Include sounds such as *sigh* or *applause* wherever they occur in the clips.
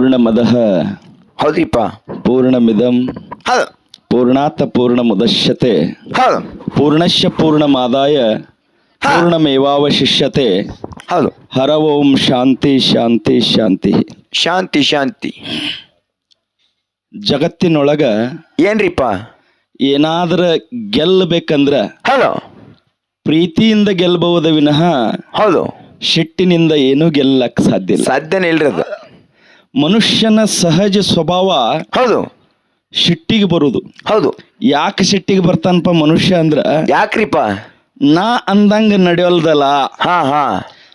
ಪೂರ್ಣಮದಃ. ಹೌದ್ರಿಪ್ಪ ಪೂರ್ಣಮಿದಂ. ಹೌದು. ಪೂರ್ಣಾತ್ ಮುದಶ್ಯತೆ ಹೌದು. ಪೂರ್ಣಶ್ಯ ಪೂರ್ಣಮಾದಾಯ. ಪೂರ್ಣಮೇವಾವಶಿಷ್ಯತೆ. ಹೌದು. ಹರ ಓಂ ಶಾಂತಿ ಶಾಂತಿ ಶಾಂತಿ. ಶಾಂತಿ ಶಾಂತಿ. ಜಗತ್ತಿನೊಳಗ ಏನ್ರಿಪ್ಪ? ಏನಾದ್ರ ಗೆಲ್ಲಬೇಕಂದ್ರ ಹಲೋ ಪ್ರೀತಿಯಿಂದ ಗೆಲ್ಲಬಹುದ ವಿನಃ ಹೌದು. ಶಿಟ್ಟಿನಿಂದ ಏನೂ ಗೆಲ್ಲಕ್ ಸಾಧ್ಯ ಇಲ್ಲ. ಸಾಧ್ಯನೇ ಇಲ್ರಿ ಅದು. ಮನುಷ್ಯನ ಸಹಜ ಸ್ವಭಾವ ಹೌದು. ಸಿಟ್ಟಿಗೆ ಬರುದು ಹೌದು. ಯಾಕೆ ಸಿಟ್ಟಿಗೆ ಬರ್ತಾನಪ್ಪ ಮನುಷ್ಯ ಅಂದ್ರ ಯಾಕ್ರಿಪ ನಾ ಅಂದಂಗ ನಡೆಯಲ್ದಲ್ಲ ಹಾ ಹಾ.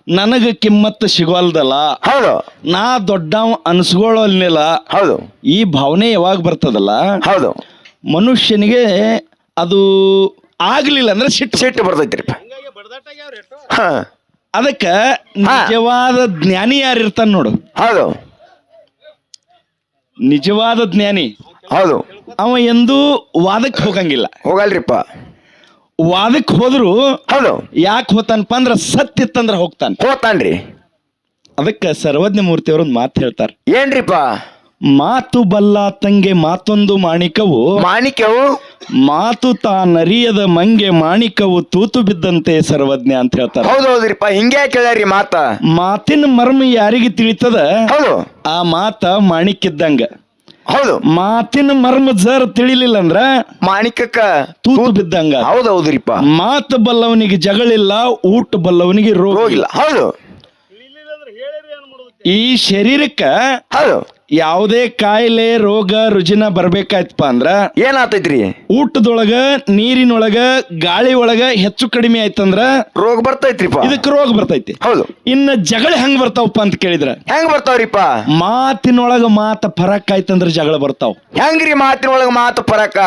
ನನಗ ಕಿಮ್ಮತ್ತು ಸಿಗೋಲ್ದಲ್ಲ ಹೌದು. ನಾ ದೊಡ್ಡವ ಅನ್ಸ್ಕೊಳ್ಳಲಿಲ್ಲ ಹೌದು. ಈ ಭಾವನೆ ಯಾವಾಗ ಬರ್ತದಲ್ಲ? ಹೌದು. ಮನುಷ್ಯನಿಗೆ ಅದು ಆಗ್ಲಿಲ್ಲ ಅಂದ್ರೆ ಸಿಟ್ಟು ಸಿಟ್ಟು ಬರ್ತೈತ್ರಿಪ್ಪ. ಹಾ. ಅದಕ್ಕೆ ನಿಜವಾದ ಜ್ಞಾನಿ ಯಾರಿರ್ತಾನ ನೋಡು. ಹೌದು. ನಿಜವಾದ ಜ್ಞಾನಿ. ಹೌದು. ಅವ ಎಂದೂ ವಾದಕ್ಕೆ ಹೋಗಂಗಿಲ್ಲ. ಹೋಗಲ್ರಿಪ್ಪ. ವಾದಕ್ಕೆ ಹೋದ್ರು ಹೌದು. ಯಾಕೆ ಹೋತಾನಪ್ಪ ಅಂದ್ರ ಸತ್ತಿತ್ತಂದ್ರ ಹೋಗ್ತಾನೆ. ಹೋತಾನ್ರಿ. ಅದಕ್ಕೆ ಸರ್ವಜ್ಞ ಮೂರ್ತಿಯವರು ಒಂದು ಮಾತು ಹೇಳ್ತಾರೆ. ಏನ್ರಿಪ್ಪ? ಮಾತು ಬಲ್ಲ ತಂಗೆ ಮಾತೊಂದು ಮಾಣಿಕವು. ಮಾಣಿಕವು ಮಾತು ತಾನರಿಯದ ಮಂಗೆ ಮಾಣಿಕವು ತೂತು ಬಿದ್ದಂತೆ ಸರ್ವಜ್ಞ ಅಂತ ಹೇಳ್ತಾರೆ. ಹೌದು ಹೌದ್ರಿಪ್ಪ ಹಿಂಗೆ ಕೇಳ್ಯಾರಿ ಮಾತ? ಮಾತಿನ ಮರ್ಮ ಯಾರಿಗೆ ತಿಳಿತದ? ಹೌದು. ಆ ಮಾತ ಮಾಣಿಕ್ಕಿದ್ದಂಗ ಹೌದು. ಮಾತಿನ ಮರ್ಮ ಜರ್ ತಿಳಿಲಿಲ್ಲ ಅಂದ್ರ ಮಾಣಿಕಕ್ಕ ತೂತು ಬಿದ್ದಂಗ ಹೌದು ಹೌದ್ರಿಪ್ಪ ಮಾತು ಬಲ್ಲವನಿಗೆ ಜಗಳಿಲ್ಲ ಊಟ ಬಲ್ಲವನಿಗೆ ರೋಗ ಹೋಗಿಲ್ಲ ಹೌದು. ಈ ಶರೀರಕ್ಕ ಹೌದು. ಯಾವುದೇ ಕಾಯಿಲೆ ರೋಗ ರುಜಿನ ಬರ್ಬೇಕಾಯ್ತಪ್ಪ ಅಂದ್ರ ಏನಾತೈತ್ರಿ? ಊಟದೊಳಗ ನೀರಿನೊಳಗ ಗಾಳಿ ಒಳಗ ಹೆಚ್ಚು ಕಡಿಮೆ ಆಯ್ತಂದ್ರ ರೋಗ ಬರ್ತೈತ್ರಿಪ್ಪ. ಇದಕ್ಕೆ ರೋಗ ಬರ್ತೈತಿ. ಹೌದು. ಇನ್ನ ಜಗಳ ಹೆಂಗ್ ಬರ್ತಾವಪ್ಪ ಅಂತ ಕೇಳಿದ್ರ? ಹೆಂಗ್ ಬರ್ತಾವ್ರಿಪ್ಪ? ಮಾತಿನೊಳಗ ಮಾತ ಫರಕ್ ಆಯ್ತಂದ್ರ ಜಗಳ ಬರ್ತಾವ. ಹೆಂಗ್ರಿ ಮಾತಿನೊಳಗ ಮಾತು ಫರಕ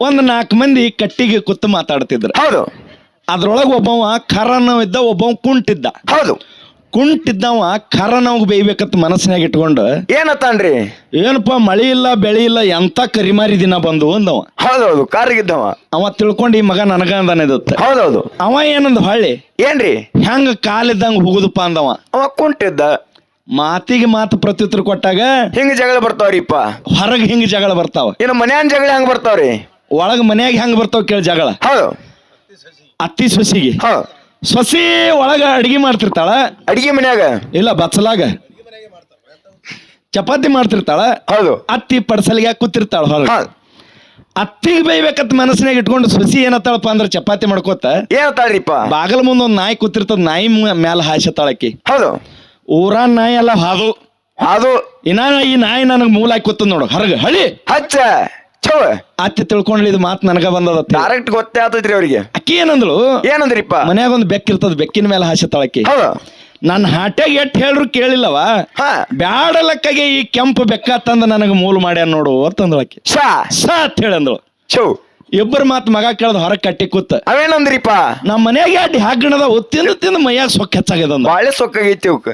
ಒಂದ್ ನಾಲ್ಕು ಮಂದಿ ಕಟ್ಟಿಗೆ ಕೂತು ಮಾತಾಡ್ತಿದ್ರ. ಹೌದು. ಅದ್ರೊಳಗ ಒಬ್ಬವ ಖರನ ಇದ್ದ ಒಬ್ಬವ ಕುಂಟಿದ್ದ. ಹೌದು. ಕುಂಟಿದ್ದವ ಖರ ಖರನವ್ ಬೇಯ್ಬೇಕಂತ ಮನಸ್ಸಿನಾಗ ಇಟ್ಕೊಂಡು ಏನತ್ತಾನ್ರಿ? ಏನಪ್ಪ ಮಳಿ ಇಲ್ಲ ಬೆಳಿ ಇಲ್ಲ ಎಂತ ಕರಿಮಾರಿ ದಿನ ಬಂದು ಅಂದವ. ಹೌದೌದು ಕಾರಿಗಿದ್ದವ. ಅವ ತಿಳ್ಕೊಂಡು ಈ ಮಗ ನನಗ ಹೌದು ಹೌದೌದು. ಅವ ಏನಂದ ಹೊಳ್ಳಿ? ಏನ್ರಿ? ಹೆಂಗ ಕಾಲಿದ್ದಂಗ ಹೋಗುದಪ್ಪ ಅಂದವ. ಅವ ಕುಂಟಿದ್ದ. ಮಾತಿಗೆ ಮಾತು ಪ್ರತ್ಯುತ್ತರ ಕೊಟ್ಟಾಗ ಹಿಂಗ ಜಗಳ ಬರ್ತಾವ್ರಿಪ್ಪ. ಹೊರಗೆ ಹಿಂಗ ಜಗಳ ಬರ್ತಾವ. ಇನ್ನು ಮನ್ಯಾನ್ ಜಗಳ ಹೆಂಗ್ ಬರ್ತಾವ್ರಿ? ಒಳಗ ಮನ್ಯಾಗ ಹೆಂಗ್ ಬರ್ತಾವ ಕೇಳಿ ಜಗಳ. ಹೌದು. ಅತ್ತಿ ಸೊಸಿಗೆ. ಹೌದು. ಸೊಸಿ ಒಳಗ ಅಡಿಗೆ ಮಾಡ್ತಿರ್ತಾಳ. ಅಡಿಗೆ ಮನ್ಯಾಗ? ಇಲ್ಲ ಬಚ್ಚಲಾಗ. ಚಪಾತಿ ಮಾಡ್ತಿರ್ತಾಳ. ಹೌದು. ಅತ್ತಿ ಪಡ್ಸಲಿಗೆ ಕೂತಿರ್ತಾಳ ಹೊರಗೆ. ಹೌದು ಅತ್ತಿಗೆ ಬೈಬೇಕಂತ ಮನಸ್ಸಿನಾಗ ಇಟ್ಕೊಂಡು ಸೊಸಿ ಏನತ್ತಾಳಪ್ಪ ಅಂದ್ರೆ ಚಪಾತಿ ಮಾಡ್ಕೋತ. ಏನತ್ತಾಳ್ರಿಪ್ಪ? ಬಾಗಲ ಮುಂದೆ ಒಂದು ನಾಯಿ ಕೂತಿರ್ತದ ನಾಯಿ ಮ್ಯಾಲ ಹಾಸತ್ತಾಳಕಿ ಹೌದು. ಊರ ನಾಯಿ ಎಲ್ಲ ಹಾದು. ಅದು ಇನ್ನ ಈ ನಾಯಿ ನನಗೆ ಮೂಲಾಗಿ ಕೂತದ ನೋಡು ಹೊರಗೆ ಹಳಿ. ಹಚ್ಚ. ಚೌ ಅತ್ತಿ ತಿಳ್ಕೊಂಡ್ಲಿ ಇದು ಮಾತು ನನಗ ಬಂದದ ಡೈರೆಕ್ಟ್ ಗೊತ್ತೇ ಆತೈತ್ರಿ ಅವ್ರಿಗೆ. ಅಕ್ಕಿ ಏನಂದ್ಲು? ಏನಂದ್ರಿಪ್ಪ ಮನ್ಯಾಗ ಒಂದು ಬೆಕ್ಕಿರ್ತದ ಬೆಕ್ಕಿನ ಮೇಲೆ ಹಾಸತ್ತಾಳಕಿ ಹೌದು. ನನ್ನ ಹಾಟ್ಯಾಗ ಎಟ್ ಹೇಳ್ರು ಕೇಳಿಲ್ಲವ? ಹಾ. ಬ್ಯಾಡ ಲೆಕ್ಕಗೆ ಈ ಕೆಂಪು ಬೆಕ್ಕ ತಂದ ನನಗೆ ಮೂಲ ಮಾಡ್ಯಾನ ನೋಡು ಅಂತಂದಳಕಿ ಶಾ ಸಾ ಅಂತ ಹೇಳಂದಳು ಛೋ. ಇಬ್ಬರು ಮಾತು ಮಗ ಕೇಳ್ದ ಹೊರಗೆ ಕಟ್ಟಿ ಕೂತ. ಅವೇನಂದ್ರಿಪ್ಪ? ನಮ್ಮ ಮನ್ಯಾಗ ಅಡ್ಡಿ ಹಾಗಣದ ತಿಂದು ತಿಂದು ಮೈಯಾಗ ಸೊಕ್ಕ ಹೆಚ್ಚಾಗ್ಯದ ಬಾಳೆ ಸೊಕ್ಕಾಗೈತಿ ಅವಕ್ಕ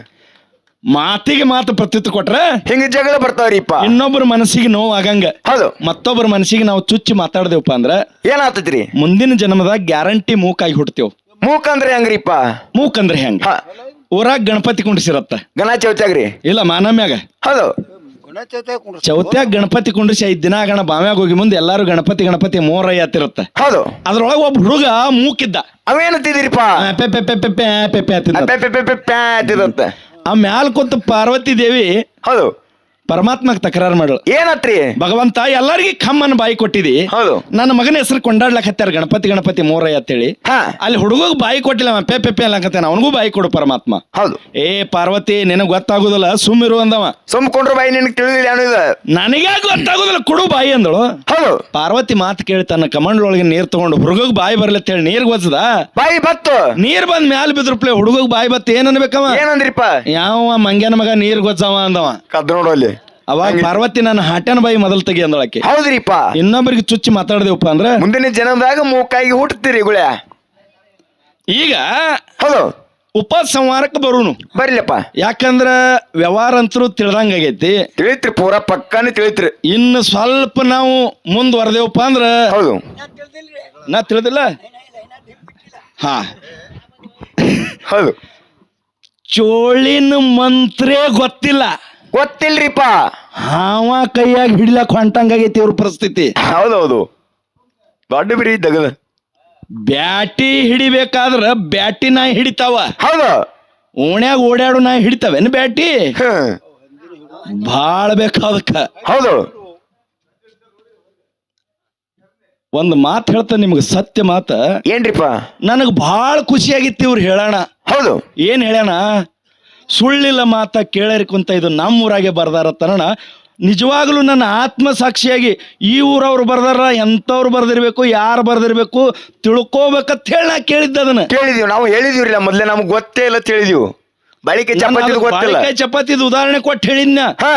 ಮಾತಿಗೆ ಮಾತು ಪ್ರತ್ಯುತ್ತರ ಕೊಟ್ರೆ ಹಿಂಗ ಜಗಳ ಬರ್ತಾವ್ರಿಪ್ಪ ಇನ್ನೊಬ್ಬರ ಮನಸ್ಸಿಗೆ ನೋವು ಆಗಂಗ ಹೌದು ಮತ್ತೊಬ್ಬರ ಮನಸ್ಸಿಗೆ ನಾವು ಚುಚ್ಚಿ ಮಾತಾಡ್ದೇವಪ್ಪ ಅಂದ್ರ ಏನಾಗ್ತೈತ್ರಿ ಮುಂದಿನ ಜನ್ಮದಾಗ ಗ್ಯಾರಂಟಿ ಮೂಕಾಗಿ ಹುಡ್ತೇವ್ ಮೂಕ್ ಅಂದ್ರೆ ಹೆಂಗ್ರಿಪ್ಪ ಮೂಕ್ ಅಂದ್ರೆ ಹೆಂಗ ಊರಾಗ ಗಣಪತಿ ಕುಂಡ್ಸಿರತ್ತ ಗಣ ಚೌತ್ಯಾಗ್ರಿ ಇಲ್ಲ ಮಾನಮ್ಯಾಗ ಹೌದು ಚೌತ್ಯಾಗ ಗಣಪತಿ ಕುಂಡ್ರಿಸಿ ಐದ್ ದಿನ ಗಣ ಬಾವ್ಯಾಗ ಹೋಗಿ ಮುಂದೆ ಎಲ್ಲಾರು ಗಣಪತಿ ಗಣಪತಿ ಮೋರ ಹತ್ತಿರತ್ತ ಹೌದು ಅದ್ರೊಳಗ ಒಬ್ಬ ಹುಡುಗ ಮೂಕಿದ್ದ ಅವೇನಂತಿದಿರಿಪ್ಪ ಆ, ಪೆ ಪೆ ಪೆ ಪೆ ಪೆ ಪೆ ಪೆ ಅಂತಿದ್ದ. ಆ ಮ್ಯಾಲ್ ಕುಂತ ಪಾರ್ವತಿ ದೇವಿ ಹೌದು. ಪರಮಾತ್ಮಗ್ ತಕರಾರು ಮಾಡಳು ಏನತ್ರಿ? ಭಗವಂತ ಎಲ್ಲರಿಗೂ ಖಮ್ಮನ್ ಬಾಯಿ ಕೊಟ್ಟಿದಿ. ಹೌದು. ನನ್ನ ಮಗನ ಹೆಸರು ಕೊಂಡಾಡ್ಲಕ್ ಹತ್ತಾರ ಗಣಪತಿ ಗಣಪತಿ ಮೋರಯ್ಯ ಅಂತೇಳಿ. ಹಾ. ಅಲ್ಲಿ ಹುಡುಗಗ್ ಬಾಯಿ ಕೊಟ್ಟಿಲ್ಲ ಅವ ಪೆ ಪೆ ಪೆ ಅವನಿಗೂ ಬಾಯಿ ಕೊಡು ಪರಮಾತ್ಮ. ಹೌದು. ಏ ಪಾರ್ವತಿ ನಿನಗ್ ಗೊತ್ತಾಗುದಿಲ್ಲ ಸುಮ್ಮಿರು ಅಂದವ. ಸುಮ್ಕೊಂಡ್ರ ಬಾಯಿ ನಿನಗೆ ತಿಳಿದಿಲ್ಲ ಏನೋ ಇದು ನನಗೆ ಗೊತ್ತಾಗುದಿಲ್ಲ ಕೊಡು ಬಾಯಿ ಅಂದಳು. ಹೌದು. ಪಾರ್ವತಿ ಮಾತು ಕೇಳಿ ತನ್ನ ಒಳಗೆ ನೀರ್ ತಗೊಂಡು ಹುಡುಗಗ್ ಬಾಯಿ ಬರ್ಲತ್ತ ಹೇಳಿ ನೀರ್ ಗೊತ್ತದ ಬಾಯಿ ಬತ್ತು. ನೀರ್ ಬಂದ್ ಮ್ಯಾಲ ಬಿದ್ರುಪ್ಲೆ ಹುಡುಗಗ್ ಬಾಯಿ ಬತ್ತ ಏನ್ ಅನ್ಬೇಕವ ಏನಂದ್ರಿಪ್ಪ? ಯಾವ ಮಂಗ್ಯನ ಮಗ ನೀರ್ ಗೊತ್ತವ ಅಂದವ? ಕದ್ ನೋಡು ಅಲ್ಲಿ. ಅವಾಗ ಪಾರ್ವತಿ ನನ್ನ ಹಾಟನ್ ಬಾಯಿ ಮೊದಲು ತೆಗಿ ಅಂದಳಕ್ಕೆ. ಹೌದ್ರಿಪ್ಪ. ಇನ್ನೊಬ್ಬರಿಗೆ ಚುಚ್ಚಿ ಮಾತಾಡ್ದೇವಪ್ಪ ಅಂದ್ರೆ ಮುಂದಿನ ಜನದಾಗ ಮೂಕಾಗಿ ಹುಟ್ಟತೀರಿ ಗುಳೆ ಈಗ ಹೌದು. ಉಪಸಂಹಾರಕ್ಕೆ ಬರುನು. ಬರ್ಲಪ್ಪ ಯಾಕಂದ್ರ ವ್ಯವಹಾರ ಅಂತರೂ ತಿಳಿದಂಗ ಆಗೈತಿ. ತಿಳಿತ್ರಿ ಪೂರ ಪಕ್ಕಾನೆ ತಿಳಿತ್ರಿ. ಇನ್ನು ಸ್ವಲ್ಪ ನಾವು ಮುಂದುವರೆದೇವಪ್ಪ ಅಂದ್ರ ಹೌದು. ನಾ ತಿಳಿದಿಲ್ಲ? ಹಾ. ಹೌದು. ಚೋಳಿನ ಮಂತ್ರೇ ಗೊತ್ತಿಲ್ಲ. ಗೊತ್ತಿಲ್ರಿಪ್ಪ. ಹಾವ ಕೈಯಾಗ ಹಿಡಿಲಕ್ ಹೊಂಟಂಗಾಗೈತಿ ಇವ್ರ ಪರಿಸ್ಥಿತಿ. ಹೌದೌದು. ದೊಡ್ಡ ಬಿರಿ ತಗದ ಬ್ಯಾಟಿ ಹಿಡಿಬೇಕಾದ್ರ ಬ್ಯಾಟಿ ನಾಯಿ ಹಿಡಿತಾವ. ಹೌದು. ಓಣ್ಯಾಗ ಓಡಾಡು ನಾಯಿ ಹಿಡಿತಾವೇನು ಬ್ಯಾಟಿ? ಹ್ಮ್ ಭಾಳ ಬೇಕಾದಕ್ಕ. ಹೌದು. ಒಂದು ಮಾತು ಹೇಳ್ತ ನಿಮ್ಗೆ ಸತ್ಯ ಮಾತ. ಏನ್ರಿಪ್ಪ? ನನಗೆ ಭಾಳ ಖುಷಿಯಾಗಿತ್ತು ಇವ್ರು ಹೇಳೋಣ. ಹೌದು. ಏನ್ ಹೇಳ್ಯಾನ? ಸುಳ್ಳಿಲ್ಲ ಮಾತ ಕೇಳರಿ ಕುಂತ ಇದು ನಮ್ಮ ಊರಾಗೆ ಬರ್ದಾರ ತನಣ ನಿಜವಾಗ್ಲೂ ನನ್ನ ಆತ್ಮಸಾಕ್ಷಿಯಾಗಿ ಈ ಊರವ್ರು ಬರ್ದಾರ ಎಂಥವ್ರು ಬರ್ದಿರ್ಬೇಕು ಯಾರು ಬರ್ದಿರ್ಬೇಕು ತಿಳ್ಕೋಬೇಕಂತ ಹೇಳಿ ನಾ ಕೇಳಿದ್ದ ಅದನ್ನ. ಕೇಳಿದೀವಿ ನಾವು ಹೇಳಿದೀವ್ರಿ ಮೊದ್ಲೇ ನಮ್ಗೆ ಗೊತ್ತೇ ಇಲ್ಲ ತಿಳಿದೀವಿ. ಬಳಿಕೆ ಚಪಾತಿ ಗೊತ್ತಿಲ್ಲ. ಬಾಳಿಕಾಯಿ ಚಪಾತಿದ್ ಉದಾಹರಣೆ ಕೊಟ್ಟು ಹೇಳಿದ್ನ. ಹಾ.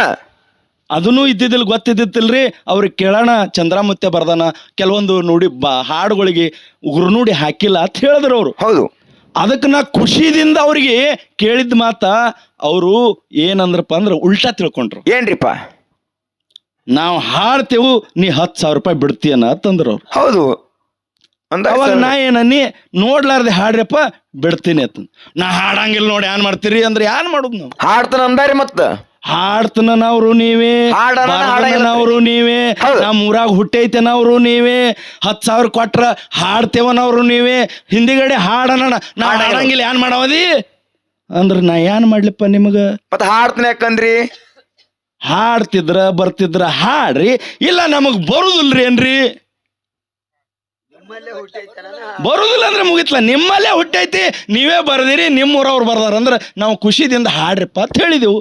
ಅದನ್ನೂ ಇದ್ದಿದ್ದಿಲ್ಲ ಗೊತ್ತಿದ್ದಿತ್ತಿಲ್ರಿ. ಅವ್ರಿಗೆ ಕೇಳೋಣ ಚಂದ್ರಾಮುತ್ಯ ಬರ್ದಾನ ಕೆಲವೊಂದು ನೋಡಿ ಬಾ ಹಾಡುಗಳಿಗೆ ಉಗುರುನುಡಿ ಹಾಕಿಲ್ಲ ಅಂತ ಹೇಳಿದ್ರು ಅವರು. ಹೌದು. ಅದಕ್ಕೆ ನಾ ಖುಷಿದಿಂದ ಅವ್ರಿಗೆ ಕೇಳಿದ ಮಾತ ಅವರು ಏನಂದ್ರಪ್ಪ ಅಂದ್ರೆ ಉಲ್ಟಾ ತಿಳ್ಕೊಂಡ್ರು. ಏನ್ರಿಪ್ಪ? ನಾವು ಹಾಡ್ತೇವು ನೀ ಹತ್ತು ಸಾವಿರ ರೂಪಾಯಿ ಬಿಡ್ತೀಯನ ಅಂತಂದ್ರು ಅವ್ರು. ಹೌದು. ಅವಾಗ ನಾ ಏನನ್ನಿ ನೋಡ್ಲಾರ್ದೆ ಹಾಡ್ರಪ್ಪ ಬಿಡ್ತೀನಿ ಅಂತ ನಾ ಹಾಡಂಗಿಲ್ಲ ನೋಡಿ ಏನ್ ಮಾಡ್ತೀರಿ ಅಂದ್ರೆ ಏನ್ ಮಾಡುದು ನಾವು? ಹಾಡ್ತಾನ ಅಂದಾರಿ ಮತ್ತ. ಹಾಡ್ತನನವ್ರು ನೀವೇ ಹಾಡನ ಹಾಡಂಗಿಲ್ಲ. ನೀವೇ ನಮ್ ನಮ್ಮ ಊರಾಗ ಹುಟ್ಟೈತೆನವ್ರು ನೀವೇ ಹತ್ತು ಸಾವಿರ ಕೊಟ್ರ ಹಾಡ್ತೇವನವ್ರು ನೀವೇ ಹಿಂದಿಗಡೆ ಹಾಡನ ನಾ ಹಾಡಂಗಿಲ್ಲ. ಏನ್ ಮಾಡವದಿ? ಅಂದ್ರ ನಾ ಏನ್ ಮಾಡ್ಲಿಪ್ಪ ನಿಮಗ? ಮತ್ತ ಹಾಡ್ತನ ಯಾಕಂದ್ರಿ? ಹಾಡ್ತಿದ್ರ ಬರ್ತಿದ್ರ ಹಾಡ್ರಿ ಇಲ್ಲ ನಮಗ್ ಬರುದಿಲ್ರಿ ಏನ್ರಿ? ಬರುದಿಲ್ಲ ಅಂದ್ರೆ ಮುಗಿತ್ಲ? ನಿಮ್ಮಲ್ಲೇ ಹುಟ್ಟೈತಿ ನೀವೇ ಬರ್ದಿರಿ ನಿಮ್ಮ ಊರವ್ರು ಬರ್ದಾರ ಅಂದ್ರೆ ನಾವು ಖುಷಿದಿಂದ ಹಾಡ್ರಿಪ್ಪ ಅಂತ ಹೇಳಿದೆವು.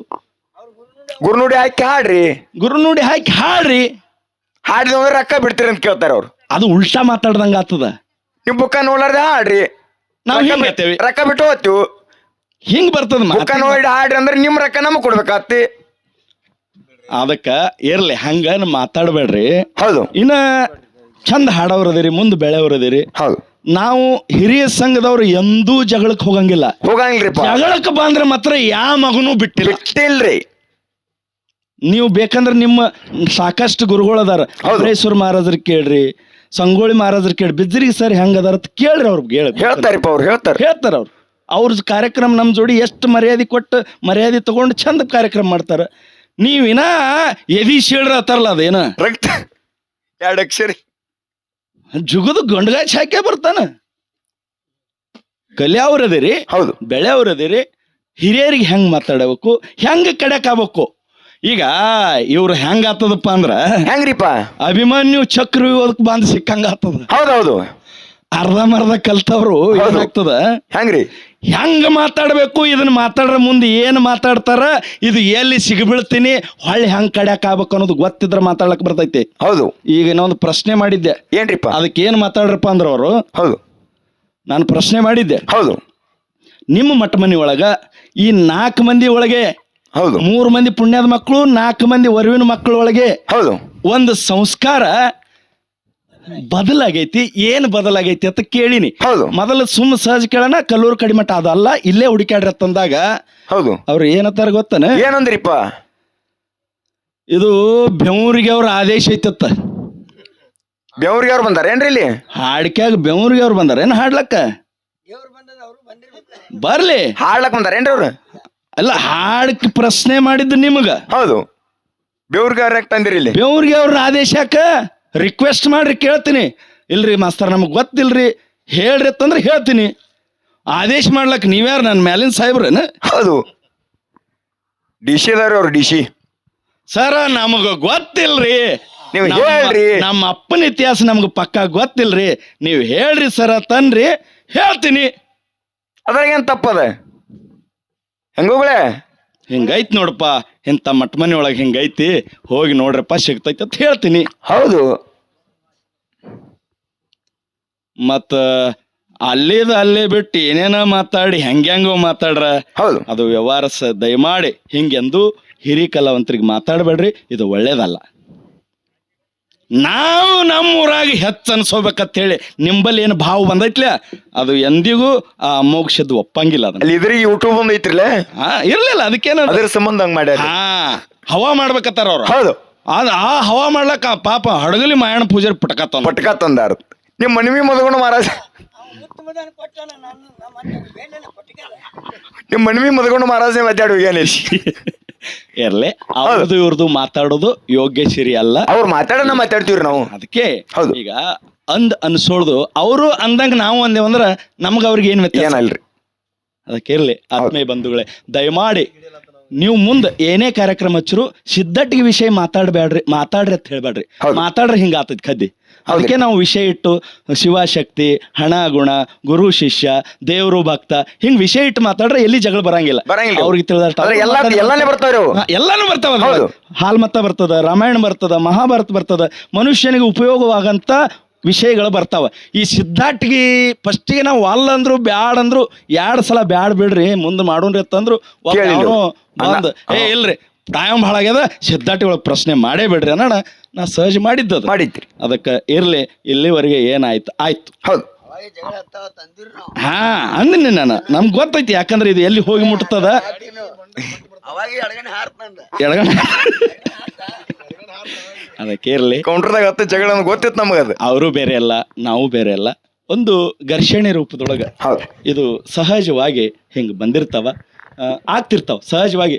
ಗುರುನುಡಿ ಹಾಕಿ ಹಾಡ್ರಿ. ಗುರುನುಡಿ ಹಾಕಿ ಹಾಡ್ರಿ. ಹಾಡಿದ ಅಂದ್ರೆ ರೊಕ್ಕ ಬಿಡ್ತೀರಿ ಅಂತ ಕೇಳ್ತಾರೆ ಅವ್ರು. ಅದು ಉಲ್ಟಾ ಮಾತಾಡ್ದಂಗ ಆತದ ನಿಮ್ ಬುಕ್ಕ ನೋಡ್ಲಾರ್ದೆ ಹಾಡ್ರಿ. ನಾವ್ ರೊಕ್ಕ ಹಿಂಗ್ ಬಿಟ್- ಹೇಳ್ತೇವಿ. ರೊಕ್ಕ ಬಿಟ್ಟು ಹೋಗ್ತೀವಿ. ಹಿಂಗ್ ಬರ್ತದ ಮಾತು. ಬುಕ್ಕ ನೋಡಿ ಹಾಡ್ರಿ ಅಂದ್ರೆ ನಿಮ್ ರೊಕ್ಕ ನಮಗ್ ಕೊಡ್ಬೇಕಾತಿ ಅದಕ್ಕ ಇರ್ಲಿ ಹಂಗ ಮಾತಾಡ್ಬೇಡ್ರಿ. ಹೌದು. ಇನ್ನ ಚಂದ ಹಾಡೋರ್ ಅದಿರಿ ಮುಂದೆ ಬೆಳೆಯವ್ರ ಅದಿರಿ. ಹೌದು. ನಾವು ಹಿರಿಯ ಸಂಘದವ್ರು ಎಂದೂ ಜಗಳಕ್ಕೆ ಹೋಗಂಗಿಲ್ಲ. ಹೋಗಂಗಿಲ್ರಿಪ್ಪ. ಜಗಳಕ್ಕೆ ಬಂದ್ರೆ ಮಾತ್ರ ಯಾವ ಮಗನೂ ಬಿಟ್ಟಿಲ್ಲ. ಬಿಟ್ಟಿಲ್ರಿ. ನೀವು ಬೇಕಂದ್ರೆ ನಿಮ್ಮ ಸಾಕಷ್ಟು ಗುರುಗಳು ಅದಾರ. ಹೌದು. ಬರೇಶ್ವರ ಮಹಾರಾಜರು ಕೇಳ್ರಿ ಸಂಗೋಳಿ ಮಹಾರಾಜರು ಕೇಳಿ ಬಿಜ್ರಿಗೆ ಸರ್ ಹೆಂಗ ಅದಾರ ಅಂತ ಕೇಳ್ರಿ ಅವ್ರಿಗೆ ಹೇಳಿ ಹೇಳ್ತಾರಿಪ್ಪ ಅವ್ರು ಹೇಳ್ತಾರೆ. ಹೇಳ್ತಾರ ಅವ್ರು. ಅವ್ರ ಕಾರ್ಯಕ್ರಮ ನಮ್ಮ ಜೋಡಿ ಎಷ್ಟು ಮರ್ಯಾದೆ ಕೊಟ್ಟು ಮರ್ಯಾದೆ ತಗೊಂಡು ಚಂದ ಕಾರ್ಯಕ್ರಮ ಮಾಡ್ತಾರ. ನೀವಿನ ಎದಿ ಶೀಳ್ರ ಅತ್ತಾರಲ್ಲ ಅದೇನ? ರಕ್ತ ಎರಡು ಅಕ್ಷರಿ. ಜುಗದ ಗಂಡಗಾಚ್ ಹಾಕೇ ಬರ್ತಾನ. ಕಲ್ಯಾವ್ರದಿರಿ ಅದಿರಿ ಹೌದು. ಬೆಳೆಯವ್ರದಿರಿ ಹಿರಿಯರಿಗೆ ಹೆಂಗ್ ಮಾತಾಡಬೇಕು ಹೆಂಗ್ ಕಡೆಕ್ ಆಗ್ಬೇಕು? ಈಗ ಇವ್ರು ಹೆಂಗ್ ಆತದಪ್ಪ ಅಂದ್ರ ಹೆಂಗ್ರಿಪ್ಪ? ಅಭಿಮನ್ಯು ಚಕ್ರ ಬಂದ್ ಸಿಕ್ಕಂಗ ಆತದ ಹೌದೌದು. ಅರ್ಧ ಮರ್ಧ ಕಲ್ತವ್ರು. ಏನಾಗ್ತದ ಹೆಂಗ್ರಿ? ಹೆಂಗ ಮಾತಾಡ್ಬೇಕು? ಇದನ್ನ ಮಾತಾಡ್ರ ಮುಂದೆ ಏನು ಮಾತಾಡ್ತಾರ? ಇದು ಎಲ್ಲಿ ಸಿಗಬೀಳ್ತೀನಿ? ಹೊಳ್ಳಿ ಹೆಂಗ್ ಕಡ್ಯಾಕ್ ಆಗ್ಬೇಕು ಅನ್ನೋದು ಗೊತ್ತಿದ್ರ ಮಾತಾಡಕ್ ಬರ್ತೈತಿ. ಹೌದು. ಈಗ ಇನ್ನೊಂದು ಪ್ರಶ್ನೆ ಮಾಡಿದ್ದೆ. ಏನ್ರಿಪ್ಪ? ಅದಕ್ಕೆ ಏನು ಮಾತಾಡ್ರಪ್ಪ ಅಂದ್ರ ಅವರು? ಹೌದು. ನಾನು ಪ್ರಶ್ನೆ ಮಾಡಿದ್ದೆ. ಹೌದು. ನಿಮ್ಮ ಮಠ ಮನೆ ಒಳಗ ಈ ನಾಲ್ಕು ಮಂದಿ ಒಳಗೆ ಹೌದು. ಮೂರು ಮಂದಿ ಪುಣ್ಯದ ಮಕ್ಕಳು ನಾಲ್ಕು ಮಂದಿ ವರವಿನ ಮಕ್ಕಳ ಒಳಗೆ ಹೌದು. ಒಂದು ಸಂಸ್ಕಾರ ಬದಲಾಗೈತಿ ಏನು ಬದಲಾಗೈತಿ ಅಂತ ಕೇಳಿನಿ. ಹೌದು. ಮೊದಲು ಸುಮ್ಮ ಸಹಜ ಕೇಳೋಣ ಕಲ್ಲೂರು ಕಡಿಮಠ ಅದಲ್ಲ ಇಲ್ಲೇ ಹುಡುಕ್ಯಾಡ್ರಿ ತಂದಾಗ ಹೌದು. ಅವ್ರು ಏನಂತಾರ ಗೊತ್ತಾನ? ಏನಂದ್ರಿಪ್ಪ? ಇದು ಬೆವರಿಗೆ ಅವ್ರ ಆದೇಶ ಐತತ್ತ. ಬೆವರಿಗೆ ಅವ್ರು ಬಂದಾರ ಏನ್ರಿ ಇಲ್ಲಿ? ಹಾಡ್ಕ್ಯಾಗ ಬೆವರಿಗೆ ಅವ್ರು ಬಂದಾರ ಏನ್ ಹಾಡ್ಲಕ್ಕ? ಬರ್ಲಿ. ಹಾಡ್ಲಕ್ ಬಂದಾರ ಏನ್ರಿ ಅವ್ರು? ಅಲ್ಲ ಹಾಡಕ್ಕೆ ಪ್ರಶ್ನೆ ಮಾಡಿದ್ದು ನಿಮಗ. ಹೌದು. ಬೆವ್ರಿಗೆ ಯಾಕೆ ತಂದಿರಿ ಇಲ್ಲಿ? ಬೆವ್ರಿಗೆ ಅವ್ರ ಆದೇಶ ಯಾಕ? ರಿಕ್ವೆಸ್ಟ್ ಮಾಡ್ರಿ ಕೇಳ್ತೀನಿ. ಇಲ್ರಿ ಮಾಸ್ತರ್ ನಮಗೆ ಗೊತ್ತಿಲ್ರಿ. ಹೇಳ್ರಿ ಅಂತಂದ್ರೆ ಹೇಳ್ತೀನಿ. ಆದೇಶ ಮಾಡ್ಲಕ್ ನೀವ್ಯಾರು ನನ್ನ ಮ್ಯಾಲಿನ ಸಾಹೇಬ್ರೇನ? ಹೌದು. ಡಿ ಸಿ ಅದಾರ ಅವ್ರು ಡಿ ಸಿ ಸರ ನಮಗ ಗೊತ್ತಿಲ್ರಿ. ನೀವು ನಮ್ಮ- ಹೇಳ್ರಿ. ನಮ್ಮ ಅಪ್ಪನ ಇತಿಹಾಸ ನಮ್ಗೆ ಪಕ್ಕ ಗೊತ್ತಿಲ್ರಿ. ನೀವು ಹೇಳ್ರಿ ಸರ ತನ್ರಿ ಹೇಳ್ತೀನಿ. ಅದ್ರಾಗ ಏನ್ ತಪ್ಪದ? ಹೆಂಗೋಗಳೇ ಹಿಂಗೈತಿ ನೋಡಪ್ಪ ಇಂಥ ಮಟ್ ಮನೆ ಒಳಗೆ ಹಿಂಗೈತಿ ಹೋಗಿ ನೋಡ್ರಪ್ಪ ಸಿಗ್ತೈತಿ ಅಂತ ಹೇಳ್ತೀನಿ. ಹೌದು. ಮತ್ತ ಅಲ್ಲಿದ ಅಲ್ಲೇ ಬಿಟ್ಟು ಏನೇನೋ ಮಾತಾಡಿ ಹೆಂಗ್ಯಾಂಗೋ ಮಾತಾಡ್ರ. ಹೌದು. ಅದು ವ್ಯವಹಾರ ಸ ದಯಮಾಡಿ ಹಿಂಗೆಂದು ಹಿರಿ ಕಲಾವಂತರಿಗೆ ಮಾತಾಡಬೇಡ್ರಿ ಇದು ಒಳ್ಳೇದಲ್ಲ. ನಾವು ನಮ್ಮ ಊರಾಗ ಹೆಚ್ಚು ಅನ್ಸೋಬೇಕಂತ ಹೇಳಿ ನಿಂಬಲ್ಲಿ ಏನು ಭಾವ ಬಂದೈತ್ಲ? ಅದು ಎಂದಿಗೂ ಆ ಅಮೋಕ್ಷದ ಒಪ್ಪಂಗಿಲ್ಲ ಅದನ್ನ. ಅಲ್ಲಿ ಇದ್ರಿಗೆ ಯೂಟ್ಯೂಬ್ ಒಂದ್ ಐತ್ರಿಲ್ಲ ಹಾ ಇರ್ಲಿಲ್ಲ ಅದಕ್ಕೇನ ಅದ್ರ ಸಂಬಂಧ ಹಂಗ್ ಮಾಡ್ಯಾರ? ಹಾ ಹವಾ ಮಾಡ್ಬೇಕತ್ತಾರ ಅವ್ರು. ಹೌದು. ಅದ್ ಆ ಹವಾ ಮಾಡ್ಲಕ್ಕ ಪಾಪ ಹಡಗಲಿ ಮಾಯಣ ಪೂಜಾರಿ ತಂದ. ಪಟಕ ತಂದಾರ. ನಿಮ್ಮ ಮನವಿ ಮದಗುಣ ಮಹಾರಾಜ. *laughs* ನಿಮ್ಮ ಮನವಿ ಮದಗುಣ ಮಹಾರಾಜ ನೀವು ಹೋಗ್ಯಾನ ಇಲ್ಲಿ ಇರ್ಲಿ. ಅವ್ರದ್ದು ಇವ್ರದ್ದು ಮಾತಾಡೋದು ಯೋಗ್ಯ ಸಿರಿ ಅಲ್ಲ. ಅವ್ರು ಮಾತಾಡೋಣ ಮಾತಾಡ್ತೀವ್ರಿ ನಾವು. ಅದಕ್ಕೆ ಹೌದು. ಈಗ ಅಂದ್ ಅನ್ಸೋಳ್ದು. ಅವರು ಅಂದಂಗ ನಾವು ಅಂದೇವ್ ಅಂದ್ರ ನಮ್ಗ ಅವ್ರಿಗೆ ಏನ್ ವ್ಯತ್ಯಾಸ? ಏನಲ್ರಿ? ಅದಕ್ಕೆ ಇರ್ಲಿ. ಆತ್ಮೀಯ ಬಂಧುಗಳೇ ದಯಮಾಡಿ ನೀವು ಮುಂದೆ ಏನೇ ಕಾರ್ಯಕ್ರಮ ಹಚ್ಚರು ಸಿದ್ದಟ್ಟಿಗೆ ವಿಷಯ ಮಾತಾಡಬೇಡ್ರಿ ಮಾತಾಡ್ರಿ ಅಂತ ಹೇಳ್ಬೇಡ್ರಿ ಹೌದು. ಮಾತಾಡ್ರಿ ಹಿಂಗ ಆತದ್ ಕದ್ದಿ. ಅದಕ್ಕೆ ನಾವು ವಿಷಯ ಇಟ್ಟು ಶಿವಶಕ್ತಿ ಹಣ ಗುಣ ಗುರು ಶಿಷ್ಯ ದೇವರು ಭಕ್ತ ಹಿಂಗ್ ವಿಷಯ ಇಟ್ಟು ಮಾತಾಡ್ರೆ ಎಲ್ಲಿ ಜಗಳ ಬರಂಗಿಲ್ಲ. ಬರಂಗಿಲ್ಲ. ಅವ್ರಿಗೆ ತಿಳಿದಷ್ಟು ಆದ್ರೆ ಎಲ್ಲ. ಎಲ್ಲಾನೇ ಬರ್ತಾವ್ರಿ ಅವು ಹಾ, ಎಲ್ಲಾನು ಬರ್ತಾವ ಹೌದು. ಹಾಲ್ಮತ್ತ ಬರ್ತದ ರಾಮಾಯಣ ಬರ್ತದ ಮಹಾಭಾರತ ಬರ್ತದ ಮನುಷ್ಯನಿಗೆ ಉಪಯೋಗವಾಗಂತ ವಿಷಯಗಳು ಬರ್ತಾವ. ಈ ಸಿದ್ಧಾಟ್ಗಿ ಫಸ್ಟಿಗೆ ನಾವು ಅಲ್ಲ ಅಂದ್ರು ಬ್ಯಾಡ್ ಅಂದ್ರು ಎರಡ್ ಸಲ ಬ್ಯಾಡ್ ಬಿಡ್ರಿ ಮುಂದೆ ಮಾಡೋಣ್ರಿ ಅಂತಂದ್ರು ಬಂದ್ ಏ ಇಲ್ರಿ ಟೈಮ್ ಭಾಳ ಆಗ್ಯದ ಸಿದ್ಧಾಟಿ ಒಳಗೆ ಪ್ರಶ್ನೆ ಮಾಡೇ ಬಿಡ್ರಿ ಅನ್ನೋಣ. ನಾ ಸಹಜ ಮಾಡಿದ್ದದು. ಮಾಡಿದ್ರಿ. ಅದಕ್ಕೆ ಇರ್ಲಿ ಇಲ್ಲಿವರೆಗೆ ಏನಾಯ್ತು ಆಯ್ತು. ಹೌದು. ಹಾ ಅಂದಿನಿ ನಾನು. ನಮ್ಗೆ ಗೊತ್ತೈತಿ ಯಾಕಂದ್ರೆ ಇದು ಎಲ್ಲಿ ಹೋಗಿ ಮುಟ್ತದ. ಎಡಗಣ ಅದಕ್ಕೆ ಇರ್ಲಿ. ಕೌಂಟರ್ದಾಗ ಹತ್ತು ಜಗಳ ಗೊತ್ತಿತ್ತು ಗೊತ್ತಿತ್ತು ನಮಗದು ಅವರು ಬೇರೆ ಅಲ್ಲ ನಾವು ಬೇರೆ ಅಲ್ಲ. ಒಂದು ಘರ್ಷಣೆ ರೂಪದೊಳಗ ಹೌದು. ಇದು ಸಹಜವಾಗಿ ಹಿಂಗೆ ಬಂದಿರ್ತಾವ. ಆಗ್ತಿರ್ತಾವ. ಸಹಜವಾಗಿ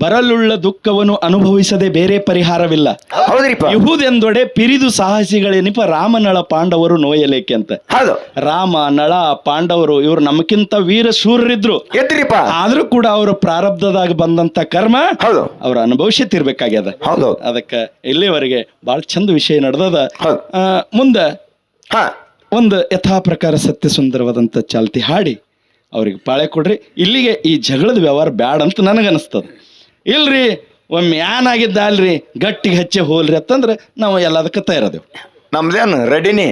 ಬರಲುಳ್ಳ ದುಃಖವನ್ನು ಅನುಭವಿಸದೆ ಬೇರೆ ಪರಿಹಾರವಿಲ್ಲ. ಹೌದ್ರಿಪ್ಪ. ಯಹುದೆಂದೊಡೆ ಪಿರಿದು ಸಾಹಸಿಗಳೆನಿಪ ರಾಮನಳ ಪಾಂಡವರು ನೋಯಲೇಕೆ ಅಂತ ಹೌದು. ರಾಮ ನಳ ಪಾಂಡವರು ಇವರು ನಮಕ್ಕಿಂತ ವೀರ ಸೂರ್ಯರಿದ್ರು ಎದ್ರಿಪ್ಪ ಆದ್ರೂ ಕೂಡ ಅವ್ರ ಪ್ರಾರಬ್ಧದಾಗ ಬಂದಂತ ಕರ್ಮ ಹೌದು. ಅವ್ರ ಅನುಭವಿಸಿ ತೀರ್ಬೇಕಾಗ್ಯದ ಹೌದು. ಅದಕ್ಕೆ ಇಲ್ಲಿವರೆಗೆ ಬಹಳ ಚಂದ ವಿಷಯ ನಡೆದದ. ಹೌದು. ಆ, ಮುಂದೆ ಹಾ. ಒಂದು ಯಥಾ ಪ್ರಕಾರ ಸತ್ಯ ಸುಂದರವಾದಂತ ಚಾಲ್ತಿ ಹಾಡಿ ಅವ್ರಿಗೆ ಪಾಳೆ ಕೊಡ್ರಿ. ಇಲ್ಲಿಗೆ ಈ ಜಗಳದ ವ್ಯವಹಾರ ಬ್ಯಾಡ ಅಂತ ನನಗನ್ನಿಸ್ತದ ಇಲ್ರಿ ಒಮ್ಮೆ ಏನಾಗಿದ್ದ ಅಲ್ರಿ ಗಟ್ಟಿಗೆ ಹಚ್ಚೆ ಹೋಲ್ರಿ ಅಂತಂದ್ರೆ ನಾವು ಎಲ್ಲದಕ್ಕೆ ತಯಾರದೇವು. ನಮ್ದೇನು ರೆಡಿನಿ